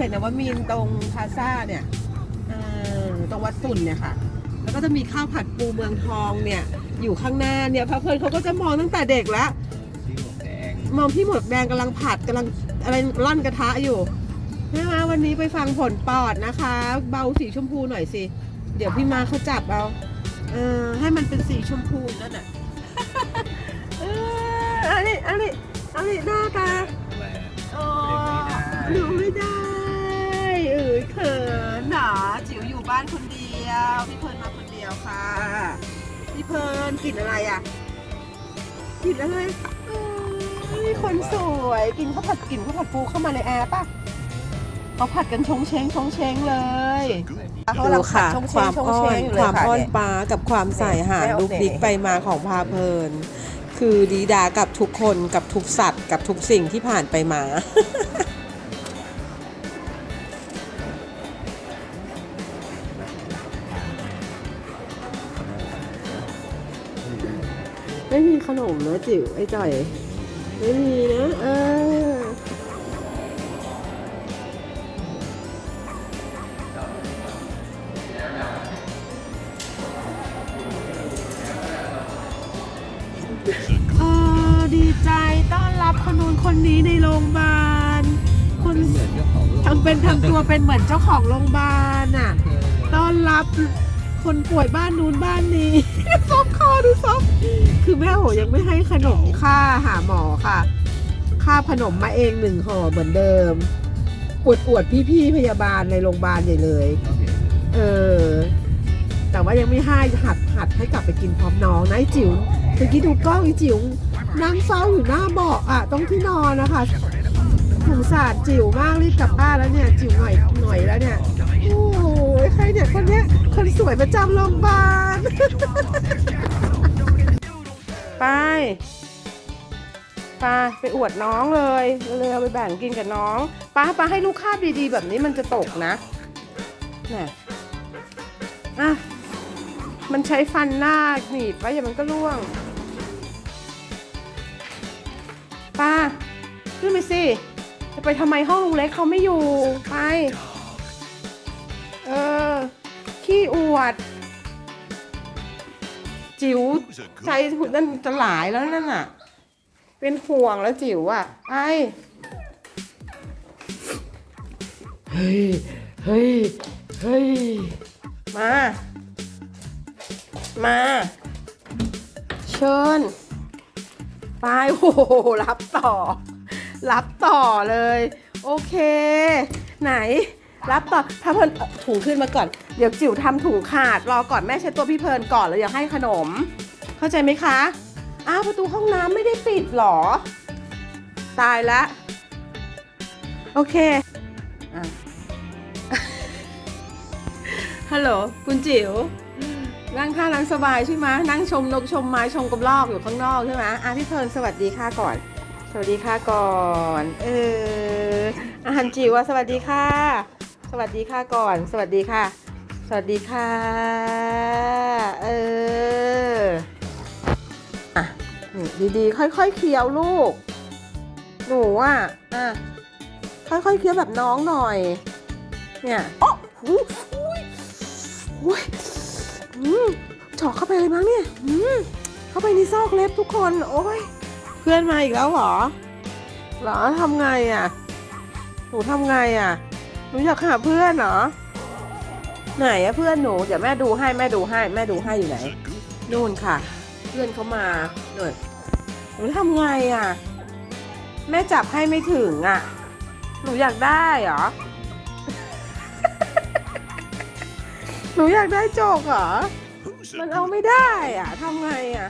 ขตนวมินทร์ตรงพลาซ่าเนี่ยเออตรงวัดตุ่นเนี่ยค่ะ แล้วก็จะมีข้าวผัดปูเมืองทองเนี่ย อยู่ข้างหน้าเนี่ยพระเพลินเขาก็จะมองตั้งแต่เด็กแล้วที่หมวกแดงมองพี่หมวกแดงกำลังผัดกำลังอะไรร่อนกระทะอยู่ใช่ไหมวันนี้ไปฟังผลปอดนะคะ เบาสีชมพูหน่อยสิ เดี๋ยวพี่มาเขาจับเอาเออให้มันเป็นสีชมพูนั่นน่ะเอออันนี้อันนี้อันนี้หน้าตาอะไรอะโอ้ดูไม่ได้านคนเดียว พี่เพลินมาคนเดียวค่ะ พี่เพลินกลิ่นอะไรอะกลิ่นอะไรเอ้ยคนสวยกินข้าวผัดกลิ่นข้าวผัดปูเข้ามาในแอร์ป่ะเขาผัดกันชงเชงชงเชงเลยเขากำลังผัดชงเชควางมชงอ้เชอนงอยู่คเลยวามค่ะอ้อนเนี่ยปลากับความใส่หาแม่รเอาลูกดิกเน่ไปมาของพาเพลิน คือดีดากับทุกคนกับทุกสัตว์ กับทุกสิ่งที่ผ่านไปมา ไม่มีขนมนะจิ๋วไอ้จ่อย ไม่มีนะเออเออดีใจต้อนรับคนนู้นคนนี้ในโรงพยาบาลคนเหมือนเจ้าของโลกทำเป็นทำตัวเป็นเหมือนเจ้าของโรงพยาบาลอะ ต้อนรับ คนป่วยบ้านนู้นบ้านนี้ซบคอดูซบคือแม่โหยังไม่ให้ขนมค่าหาหมอค่ะ ค่าขนมมาเองหนึ่งห่อเหมือนเดิมปวดปวดๆพี่ๆพยาบาลในโรงพยาบาลใหญ่เลย เออ แต่ว่ายังไม่ให้หัดหัดให้กลับไปกินพร้อมน้องนะไอ้จิ๋วเมื่อกี้ดูกล้องไอ้จิ๋วนั่งเฝ้าอยู่หน้าเบาะอะตรงที่นอนนะคะสงสารจิ๋วมากรีบกลับบ้านแล้วเนี่ย จิ๋วหน่อยหน่อยแล้วเนี่ยโอ้ย ใครเนี่ยคนเนี้ยคนสวยประจำโรงพยาบาล ไปไปไปอวดน้องเลยเร็วไปแบ่งกินกับน้องป้าป้าให้ลูกคาบดีๆ แบบนี้มันจะตกนะเนี่ยอะมันใช้ฟันหน้าหนีบไว้อย่ามันก็ร่วงป้าขึ้นไปสิ จะไปทำไมห้องลุงเล็กเขาไม่อยู่ ไป อวด จิ๋วใจนั่นจะหลายแล้วนั่นน่ะ เป็นห่วงแล้วจิ๋วอะไอเฮ้ย เฮ้ย เฮ้ย มา มา เชิญไปโอ้โหรับต่อ รับต่อเลย โอเค ไหน รับต่อถ้าเพลินถุงขึ้นมาก่อน เดี๋ยวจิ๋วทำถุงขาด รอก่อนแม่เช็ดตัวพี่เพลินก่อนแล้วเดี๋ยวให้ขนม เข้าใจไหมคะ อ้าวประตูห้องน้ำไม่ได้ปิดหรอ ตายละ โอเคฮัลโหลคุณจิ๋วนั่งท่านั่งสบายใช่ไหมนั่งชมนกชมไม้ชมกระรอกอยู่ข้างนอกใช่ไหมอะพี่เพลินสวัสดีค่ะก่อน สวัสดีค่ะก่อน เอออาหารจิ๋วสวัสดีค่ะ สวัสดีค่ะก่อน สวัสดีค่ะ สวัสดีค่ะ เอออะนี่ดีๆ ค่อยๆเคี้ยวลูก หนูอะอะค่อยๆเคี้ยวแบบน้องหน่อย เนี่ยโอ้โหอุ้ยอืมเจาะเข้าไปเลยมั้งเนี่ยอืมเข้าไปในซอกเล็บทุกคน โอ้ย เพื่อนมาอีกแล้วเหรอ เหรอทำไงอะ หนูทำไงอะ หนูอยากหาเพื่อนเหรอ ไหนอะเพื่อนหนู เดี๋ยวแม่ดูให้แม่ดูให้แม่ดูให้อยู่ไหน นู่นค่ะ เพื่อนเขามาเนิดหนูทำไงอะแม่จับให้ไม่ถึงอะหนูอยากได้เหรอ หนูอยากได้โจกเหรอ มันเอาไม่ได้อะทำไงอะ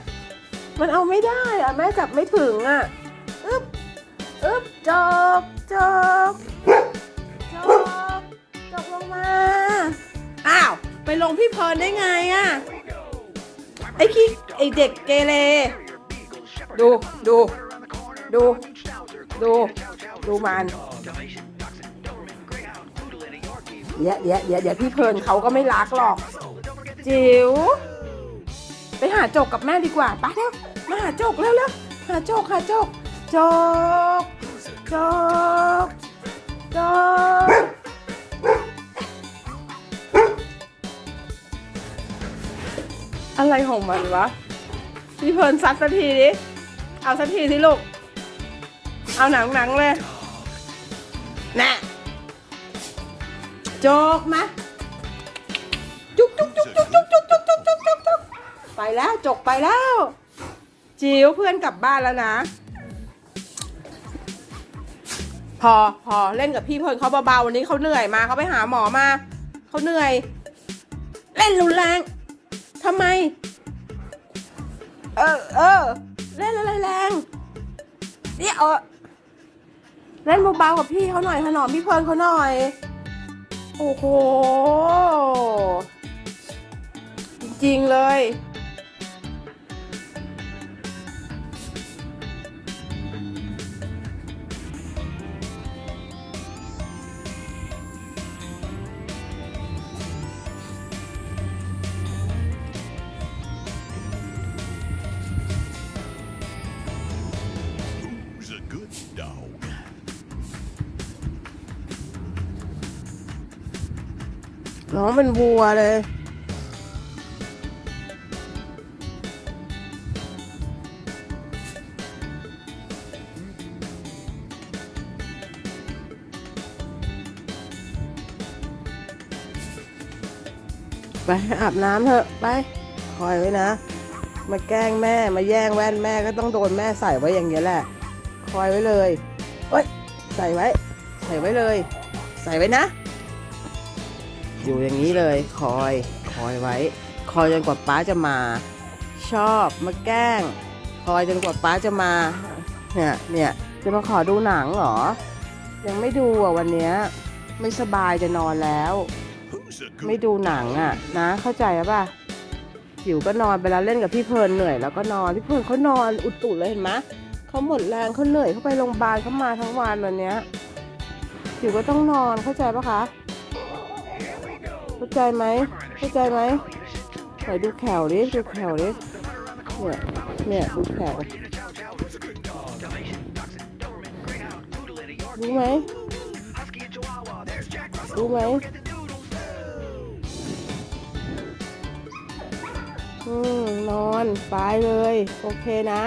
มันเอาไม่ได้อะแม่จับไม่ถึงอะอึ๊บอึ๊บจกจกจกจก มา อ้าว ไปลงพี่เพลินได้ไงอะไอ้ขี้ไอ้เด็กเกเร ดู ดู ดู ดู ดูมันเดี๋ยวเดี๋ยวเดี๋ยวเดี๋ยวพี่เพลินเขาก็ไม่รักหรอก จิ๋ว ไปหาจกกับแม่ดีกว่าไปเร็วมาหาจกเร็วเร็วหาจกหาจกจกจกจก อะไรของมันวะพี่เพลินซัดสักทีดิ เอาสักทีสิลูก เอาหนังหนังๆเลยน่ะโจกมาจุกจุกจุกจุกจุกจุกจุกจุกจุกจุกจุกไปแล้วจกไปแล้ว จิ๋วเพื่อนกลับบ้านแล้วนะ พอพอเล่นกับพี่เพลินเขาเบาๆวันนี้เขาเหนื่อยมาเขาไปหาหมอมาเขาเหนื่อย เล่นรุนแรง ทำไม เออเออเล่นอะไรแรงเนี่ยเออเล่นเบาๆกับพี่เขาหน่อยถนอมพี่เพลินเขาหน่อย โอ้โห จริงๆเลย น้องเป็นวัวเลย ไปอาบน้ำเถอะ ไป คอยไว้นะ มาแกล้งแม่ มาแย่งแว่นแม่ก็ต้องโดนแม่ใส่ไว้อย่างเงี้ยแหละ คอยไว้เลย เอ้ย ใส่ไว้ ใส่ไว้เลย ใส่ไว้นะ อยู่อย่างนี้เลยคอยคอยไว้ คอยจนกว่าป้าจะมา ชอบมาแกล้ง คอยจนกว่าป้าจะมาเนี่ยเนี่ยจะมาขอดูหนังเหรอ ยังไม่ดูอะวันเนี้ยไม่สบายจะนอนแล้ว ไม่ดูหนังอะ นะเข้าใจป่ะจิ๋วก็นอนไปแล้วเล่นกับพี่เพลินเหนื่อยแล้วก็นอนพี่เพลินเขานอนอุดตุเลยเห็นไหมเขาหมดแรงเขาเหนื่อยเขาไปโรงพยาบาลเขามาทั้งวันวันเนี้ยจิ๋วก็ต้องนอนเข้าใจปะคะ เข้าใจไหมเข้าใจไหมไหนดูแขวดิดูแขวดิเนี่ยเนี่ยดูแขวรู้ไหมรู้ไหมอืมนอน ไปเลย โอเคนะ